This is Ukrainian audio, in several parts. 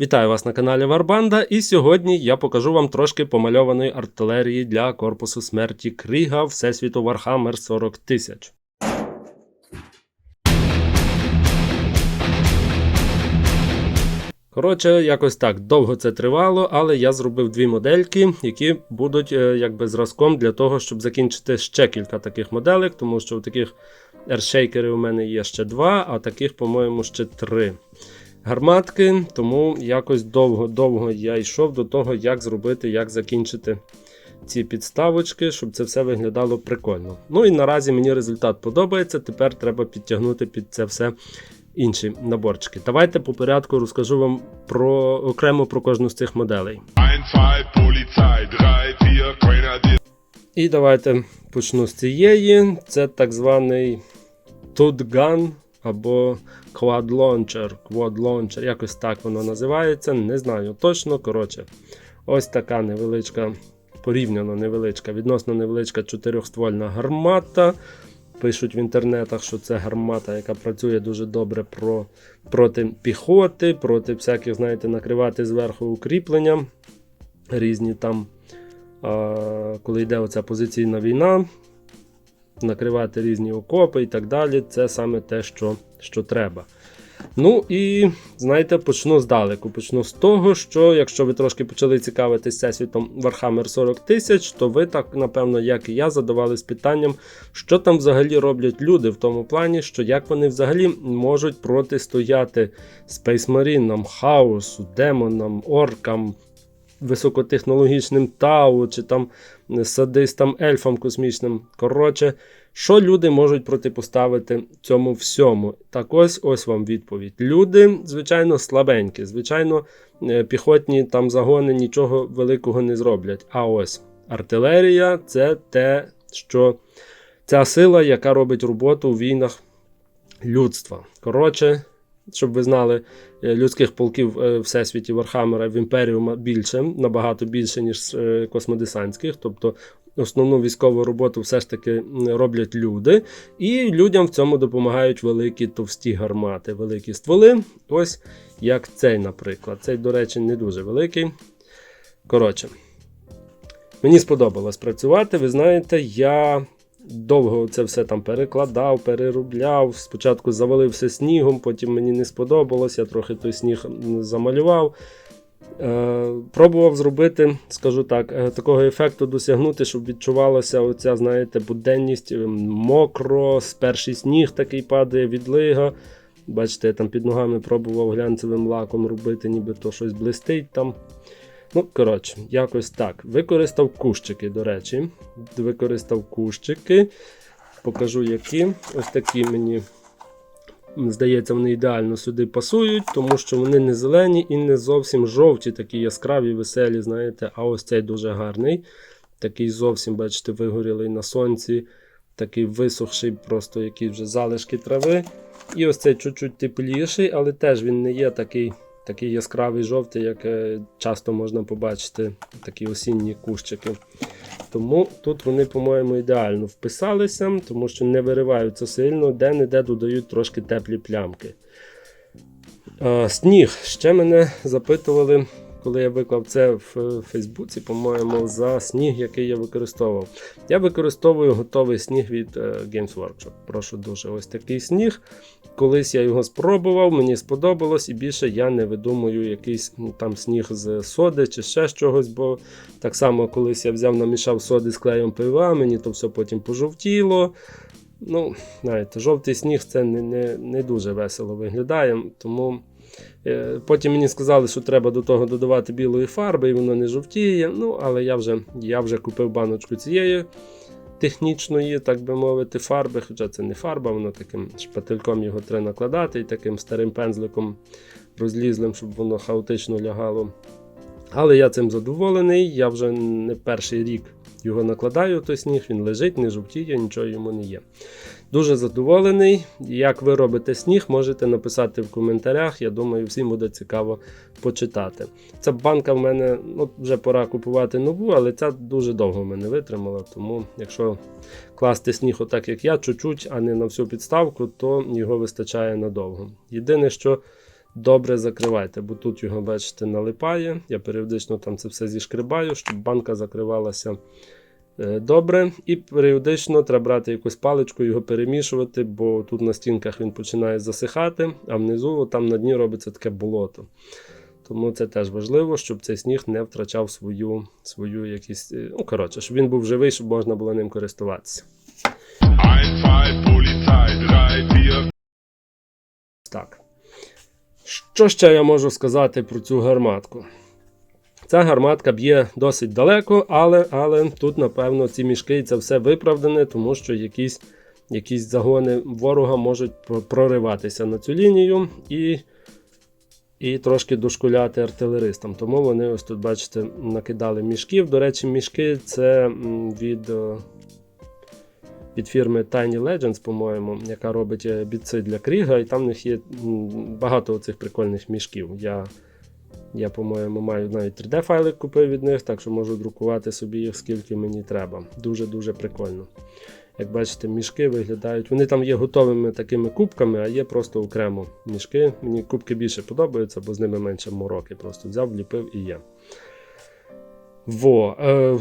Вітаю вас на каналі Варбанда, і сьогодні я покажу вам трошки помальованої артилерії для корпусу смерті Кріга Всесвіту Warhammer 40 тисяч. Коротше, якось так довго це тривало, але я зробив дві модельки, які будуть е, якби зразком для того, щоб закінчити ще кілька таких моделек, тому що у таких ершейкерів у мене є ще два, а таких, по-моєму, ще три гарматки. Тому якось довго-довго я йшов до того, як зробити, як закінчити ці підставочки, щоб це все виглядало прикольно. Ну і наразі мені результат подобається. Тепер треба підтягнути під це все інші наборчики. Давайте по порядку розкажу вам про окремо про кожну з цих моделей. І давайте почну з цієї. Це так званий Tutgun або Quad Launcher. Quad Launcher, якось так воно називається. Не знаю точно. Коротше, ось така невеличка, порівняно невеличка, відносно невеличка чотирьохствольна гармата. Пишуть в інтернетах, що це гармата, яка працює дуже добре про, проти піхоти, проти всяких, знаєте, накривати зверху укріплення. Різні там, а, коли йде оця позиційна війна, накривати різні окопи і так далі. Це саме те, що, що треба. Ну і знаєте, почну здалеку. Почну з того, що якщо ви трошки почали цікавитися всесвітом Warhammer 40 тисяч, то ви так, напевно, як і я, задавались питанням, що там взагалі роблять люди в тому плані, що як вони взагалі можуть протистояти спейсмарінам, хаосу, демонам, оркам, високотехнологічним тау чи там садистам, ельфам космічним. Коротше, що люди можуть протипоставити цьому всьому? Так ось ось вам відповідь. Люди, звичайно, слабенькі, звичайно, е, піхотні там загони нічого великого не зроблять. А ось артилерія це те, що ця сила, яка робить роботу у війнах людства. Коротше, щоб ви знали, е, людських полків е, всесвіті Вархаммера в Імперіума більше, набагато більше, ніж е, космодесантських. Тобто основну військову роботу все ж таки роблять люди, і людям в цьому допомагають великі товсті гармати, великі стволи. Ось як цей, наприклад. Цей, до речі, не дуже великий. Коротше, мені сподобалось працювати. Ви знаєте, я довго це все там перекладав, переробляв. Спочатку завалився снігом, потім мені не сподобалось, я трохи той сніг замалював. Е, пробував зробити, скажу так, е, такого ефекту досягнути, щоб відчувалася оця, знаєте, буденність е, мокро, перший сніг такий падає, відлига. Бачите, я там під ногами пробував глянцевим лаком робити, ніби то щось блистить там. Ну, коротше, якось так. Використав кущики, до речі. Використав кущики. Покажу, які. Ось такі мені, здається, вони ідеально сюди пасують, тому що вони не зелені і не зовсім жовті, такі яскраві, веселі, знаєте, а ось цей дуже гарний. Такий зовсім, бачите, вигорілий на сонці, такий висохший, просто якісь вже залишки трави. І ось цей чуть-чуть тепліший, але теж він не є такий такий яскравий жовтий, як е, часто можна побачити такі осінні кущики. Тому тут вони, по-моєму, ідеально вписалися, тому що не вириваються сильно, де-не-де додають трошки теплі плямки. Сніг. Ще мене запитували, коли я виклав це в Фейсбуці, по-моєму, за сніг, який я використовував. Я використовую готовий сніг від е, Games Workshop. Прошу дуже, ось такий сніг. Колись я його спробував, мені сподобалось, і більше я не видумую якийсь там сніг з соди чи ще чогось, бо так само колись я взяв, намішав соди з клеєм пива, мені то все потім пожовтіло. Ну, знаєте, жовтий сніг це не, не, не дуже весело виглядає. Тому потім мені сказали, що треба до того додавати білої фарби, і воно не жовтіє. Ну, але я вже, я вже купив баночку цієї технічної, так би мовити, фарби. Хоча це не фарба, воно таким шпательком його треба накладати і таким старим пензликом розлізлим, щоб воно хаотично лягало. Але я цим задоволений. Я вже не перший рік його накладаю, той сніг, він лежить, не жовтіє, нічого йому не є. Дуже задоволений. Як ви робите сніг, можете написати в коментарях. Я думаю, всім буде цікаво почитати. Ця банка в мене ну, вже пора купувати нову, але ця дуже довго мене витримала. Тому, якщо класти сніг, отак як я, чуть-чуть, а не на всю підставку, то його вистачає надовго. Єдине, що добре закривайте, бо тут його, бачите, налипає. Я періодично там це все зішкрибаю, щоб банка закривалася добре. І періодично треба брати якусь паличку, його перемішувати, бо тут на стінках він починає засихати, а внизу там на дні робиться таке болото. Тому це теж важливо, щоб цей сніг не втрачав свою, свою якісь. е, Ну, коротше, щоб він був живий, щоб можна було ним користуватися. Так. Що ще я можу сказати про цю гарматку? Ця гарматка б'є досить далеко, але, але тут, напевно, ці мішки і це все виправдане, тому що якісь, якісь загони ворога можуть прориватися на цю лінію і, і трошки дошкуляти артилеристам. Тому вони ось тут, бачите, накидали мішків. До речі, мішки це від. е, від фірми Tiny Legends, по-моєму, яка робить е, бітси для Кріга, і там в них є багато цих прикольних мішків. Я, я по-моєму, маю навіть 3D-файлик купив від них, так що можу друкувати собі їх скільки мені треба. Дуже-дуже прикольно. Як бачите, мішки виглядають. Вони там є готовими такими кубками, а є просто окремо мішки. Мені кубки більше подобаються, бо з ними менше мороки. Просто взяв, вліпив і є. Во. Е,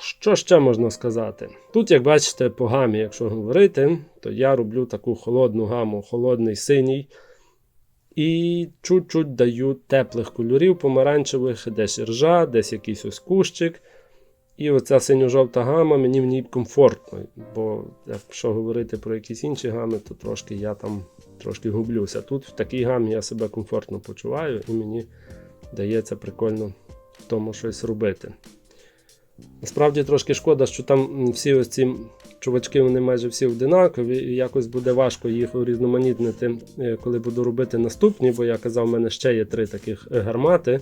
що ще можна сказати? Тут, як бачите, по гамі, якщо говорити, то я роблю таку холодну гаму, холодний синій. І чуть-чуть даю теплих кольорів помаранчевих, десь ржа, десь якийсь ось кущик. І оця синьо-жовта гама мені в ній комфортно. Бо якщо говорити про якісь інші гами, то трошки я там трошки гублюся. Тут в такій гамі я себе комфортно почуваю і мені дається прикольно в тому щось робити. Насправді трошки шкода, що там всі ось ці чувачки, вони майже всі одинакові, і якось буде важко їх урізноманітнити, е, коли буду робити наступні, бо я казав, в мене ще є три таких е, гармати.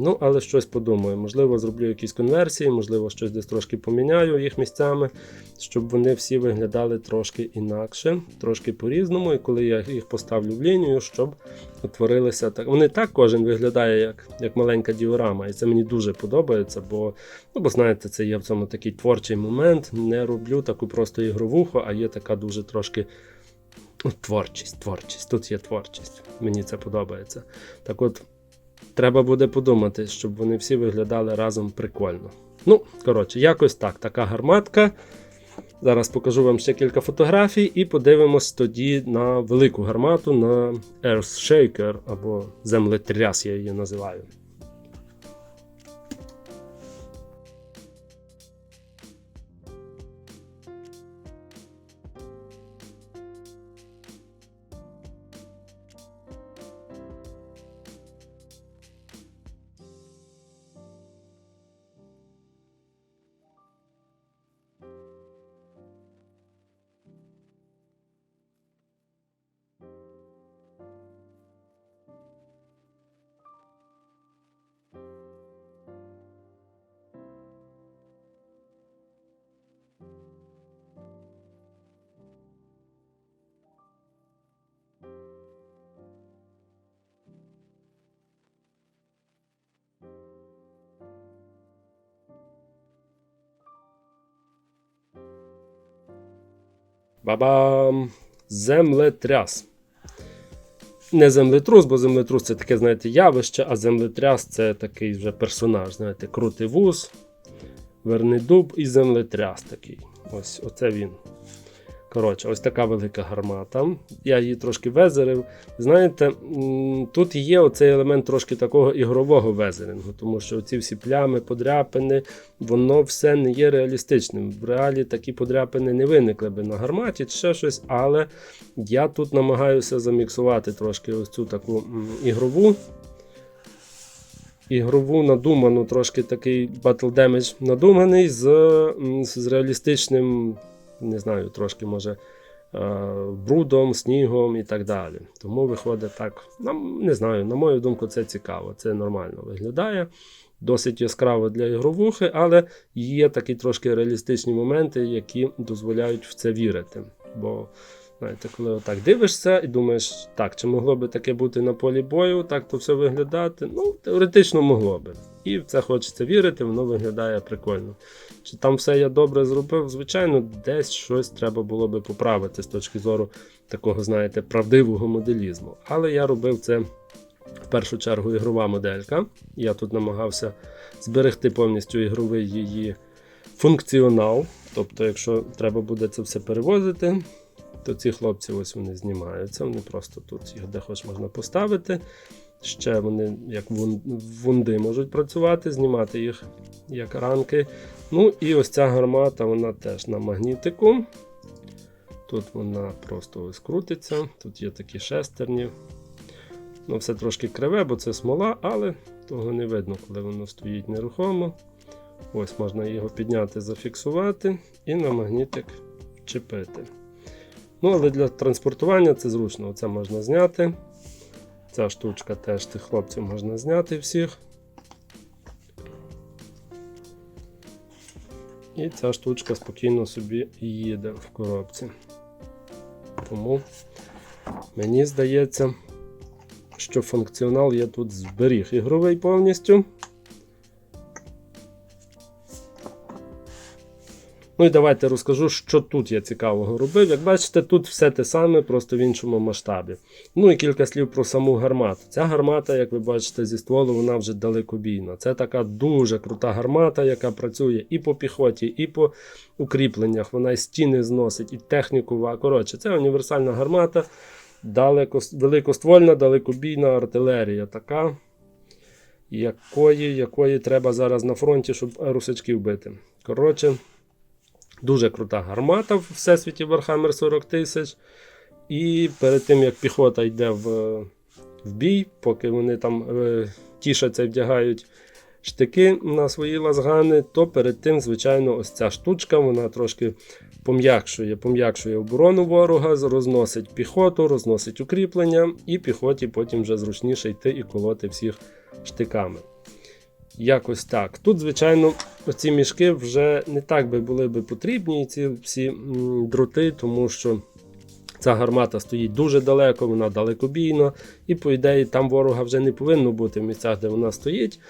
Ну, але щось подумаю. Можливо, зроблю якісь конверсії, можливо, щось десь трошки поміняю їх місцями, щоб вони всі виглядали трошки інакше, трошки по-різному. І коли я їх поставлю в лінію, щоб утворилися так. Вони так кожен виглядає як, як маленька діорама, і це мені дуже подобається, бо, ну, бо знаєте, це є в цьому такий творчий момент. Не роблю таку просто ігровуху, а є така дуже трошки. ну, Творчість, творчість. Тут є творчість. Мені це подобається. Так от, треба буде подумати, щоб вони всі виглядали разом прикольно. Ну, коротше, якось так. Така гарматка. Зараз покажу вам ще кілька фотографій і подивимось тоді на велику гармату на Earthshaker або землетряс, я її називаю. Бабам! Землетряс. Не землетрус, бо землетрус це таке, знаєте, явище, а землетряс це такий вже персонаж. Знаєте, крутий вуз, верний дуб і землетряс такий. Ось оце він. Коротше, ось така велика гармата. Я її трошки везерив. Знаєте, тут є оцей елемент трошки такого ігрового везерингу, тому що ці всі плями, подряпини, воно все не є реалістичним. В реалі такі подряпини не виникли би на гарматі чи ще щось, але я тут намагаюся заміксувати трошки ось цю таку ігрову. Ігрову надуману, трошки такий Battle Damage надуманий з, з реалістичним, не знаю, трошки може е, брудом, снігом і так далі. Тому виходить так, не знаю, на мою думку, це цікаво, це нормально виглядає. Досить яскраво для ігровухи, але є такі трошки реалістичні моменти, які дозволяють в це вірити. Бо знаєте, коли отак дивишся і думаєш, так, чи могло би таке бути на полі бою, так то все виглядати? Ну, теоретично могло би. І в це хочеться вірити, воно виглядає прикольно. Чи там все я добре зробив? Звичайно, десь щось треба було би поправити з точки зору такого, знаєте, правдивого моделізму. Але я робив це в першу чергу ігрова моделька. Я тут намагався зберегти повністю ігровий її функціонал. Тобто, якщо треба буде це все перевозити, то ці хлопці ось вони знімаються. Вони просто тут їх де хоч можна поставити. Ще вони як вунди можуть працювати, знімати їх як ранки. Ну і ось ця гармата, вона теж на магнітику. Тут вона просто ось крутиться, тут є такі шестерні. Ну, все трошки криве, бо це смола, але того не видно, коли воно стоїть нерухомо. Ось можна його підняти, зафіксувати і на магнітик вчепити. Ну, але для транспортування це зручно. Оце можна зняти. Ця штучка теж тих хлопців можна зняти всіх. І ця штучка спокійно собі їде в коробці. Тому мені здається, що функціонал я тут зберіг ігровий повністю. Ну і давайте розкажу, що тут я цікавого робив. Як бачите, тут все те саме, просто в іншому масштабі. Ну і кілька слів про саму гармату. Ця гармата, як ви бачите, зі стволу, вона вже далекобійна. Це така дуже крута гармата, яка працює і по піхоті, і по укріпленнях. Вона і стіни зносить, і техніку. Коротше, це універсальна гармата, далеко, великоствольна, далекобійна артилерія. Така, якої, якої треба зараз на фронті, щоб русачків бити. Коротше. Дуже крута гармата в всесвіті Warhammer 40 тисяч. І перед тим як піхота йде в, в бій, поки вони там е, тішаться і вдягають штики на свої лазгани, то перед тим, звичайно, ось ця штучка, вона трошки пом'якшує, пом'якшує оборону ворога, розносить піхоту, розносить укріплення, і піхоті потім вже зручніше йти і колоти всіх штиками. Якось так. Тут, звичайно, оці мішки вже не так би були би потрібні, ці всі дроти, тому що ця гармата стоїть дуже далеко, вона далекобійна, і, по ідеї, там ворога вже не повинно бути в місцях, де вона стоїть.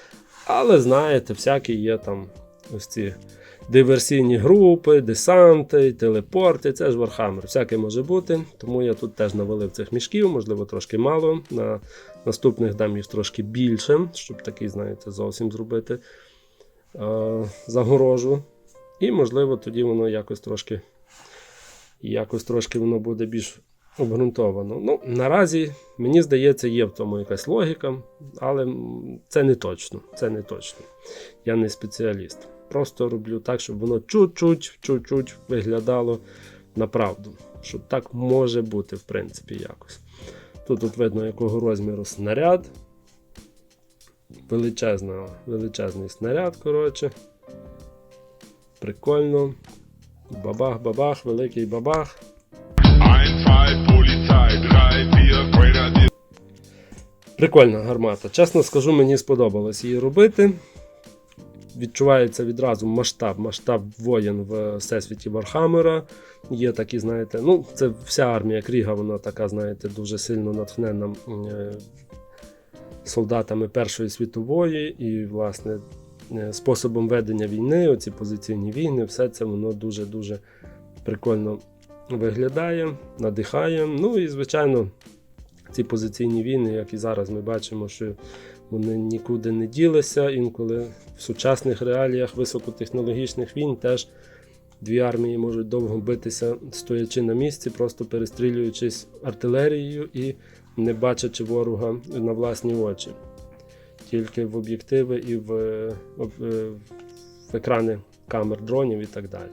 Але знаєте, всякі є там ось ці диверсійні групи, десанти, телепорти. Це ж Warhammer, всяке може бути. Тому я тут теж навалив цих мішків, можливо, трошки мало. На наступних дам їх трошки більше, щоб такий, знаєте, зовсім зробити е, загорожу. І, можливо, тоді воно якось трошки, якось трошки воно буде більш обґрунтовано. Ну, наразі, мені здається, є в тому якась логіка, але це не точно. Це не точно. Я не спеціаліст. Просто роблю так, щоб воно чуть-чуть, чуть-чуть виглядало на правду. Що так може бути, в принципі, якось. Тут от видно, якого розміру снаряд. Величезна, величезний снаряд, коротше. Прикольно. Бабах-бабах, великий бабах. 1-5 Polizei, 3-4 Grenadier. Прикольна гармата. Чесно скажу, мені сподобалось її робити. Відчувається відразу масштаб, масштаб воєн в всесвіті Вархаммера. Є такі, знаєте, ну, це вся армія Кріга, вона така, знаєте, дуже сильно натхнена е, солдатами Першої світової і, власне, е, способом ведення війни, оці позиційні війни, все це воно дуже-дуже прикольно виглядає, надихає. Ну і, звичайно, ці позиційні війни, як і зараз ми бачимо, що вони нікуди не ділися. Інколи в сучасних реаліях високотехнологічних війн теж дві армії можуть довго битися, стоячи на місці, просто перестрілюючись артилерією і не бачачи ворога на власні очі. Тільки в об'єктиви і в, об- е, в екрани камер дронів і так далі.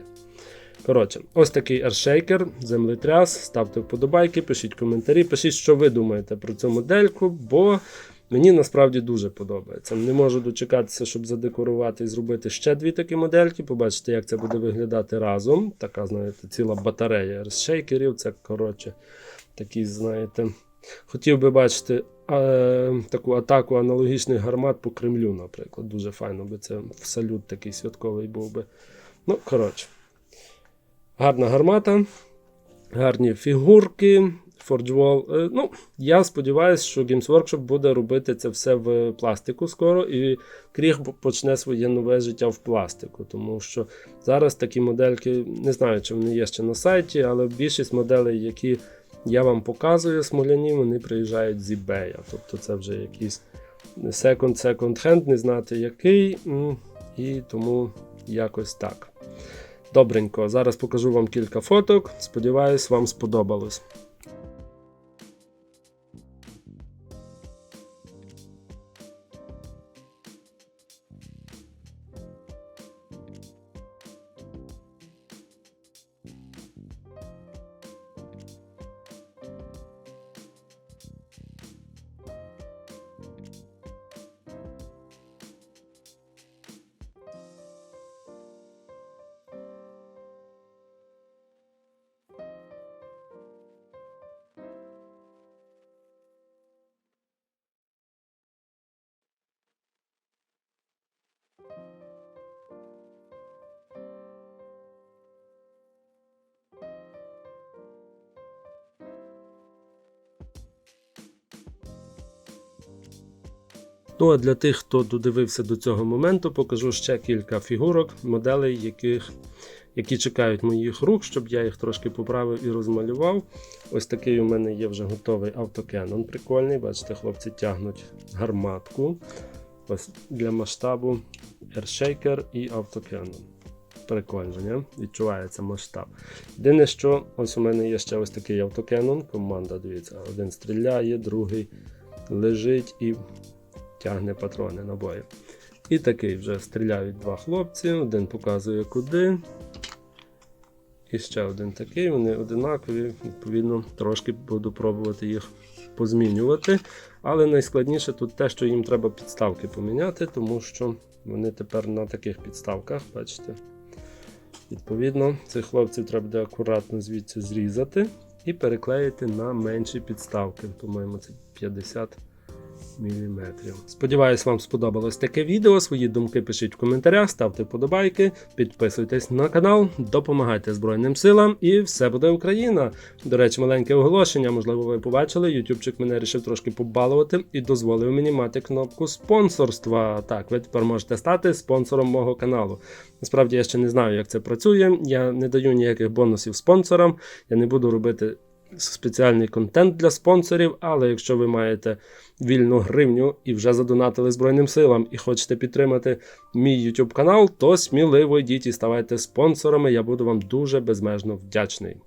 Коротше, ось такий ершейкер, землетряс. Ставте вподобайки, пишіть коментарі, пишіть, що ви думаєте про цю модельку, бо мені насправді дуже подобається. Не можу дочекатися, щоб задекорувати і зробити ще дві такі модельки. Побачите, як це буде виглядати разом. Така, знаєте, ціла батарея ершейкерів. Це, коротше, такі, знаєте. Хотів би бачити е, таку атаку аналогічних гармат по Кремлю, наприклад. Дуже файно би це салют такий святковий був би. Ну, коротше. Гарна гармата, гарні фігурки, Forge Wall. Е, Ну, я сподіваюся, що Games Workshop буде робити це все в пластику скоро, і Кріг почне своє нове життя в пластику. Тому що зараз такі модельки, не знаю, чи вони є ще на сайті, але більшість моделей, які я вам показую смоляні, вони приїжджають з eBay. Тобто це вже якийсь second hand, не знати який. І тому якось так. Добренько, зараз покажу вам кілька фоток. Сподіваюсь, вам сподобалось. Ну а для тих, хто додивився до цього моменту, покажу ще кілька фігурок, моделей, яких, які чекають моїх рук, щоб я їх трошки поправив і розмалював. Ось такий у мене є вже готовий автокенон. Прикольний. Бачите, хлопці тягнуть гарматку. Ось для масштабу Airshaker і автокенон. Прикольно, не? відчувається масштаб. Єдине, що ось у мене є ще ось такий автокенон. Команда, дивіться, один стріляє, другий лежить і тягне патрони набої. І такий вже стріляють два хлопці, один показує куди. І ще один такий, вони одинакові, відповідно, трошки буду пробувати їх позмінювати. Але найскладніше тут те, що їм треба підставки поміняти, тому що вони тепер на таких підставках, бачите. Відповідно, цих хлопців треба буде акуратно звідси зрізати і переклеїти на менші підставки. По-моєму, це 50 мм. Сподіваюсь, вам сподобалось таке відео. Свої думки пишіть в коментарях, ставте вподобайки, підписуйтесь на канал, допомагайте Збройним силам і все буде Україна. До речі, маленьке оголошення. Можливо, ви побачили. Ютубчик мене вирішив трошки побалувати і дозволив мені мати кнопку спонсорства. Так, ви тепер можете стати спонсором мого каналу. Насправді я ще не знаю, як це працює. Я не даю ніяких бонусів спонсорам. Я не буду робити спеціальний контент для спонсорів, але якщо ви маєте вільну гривню і вже задонатили Збройним силам і хочете підтримати мій YouTube канал, то сміливо йдіть і ставайте спонсорами. Я буду вам дуже безмежно вдячний.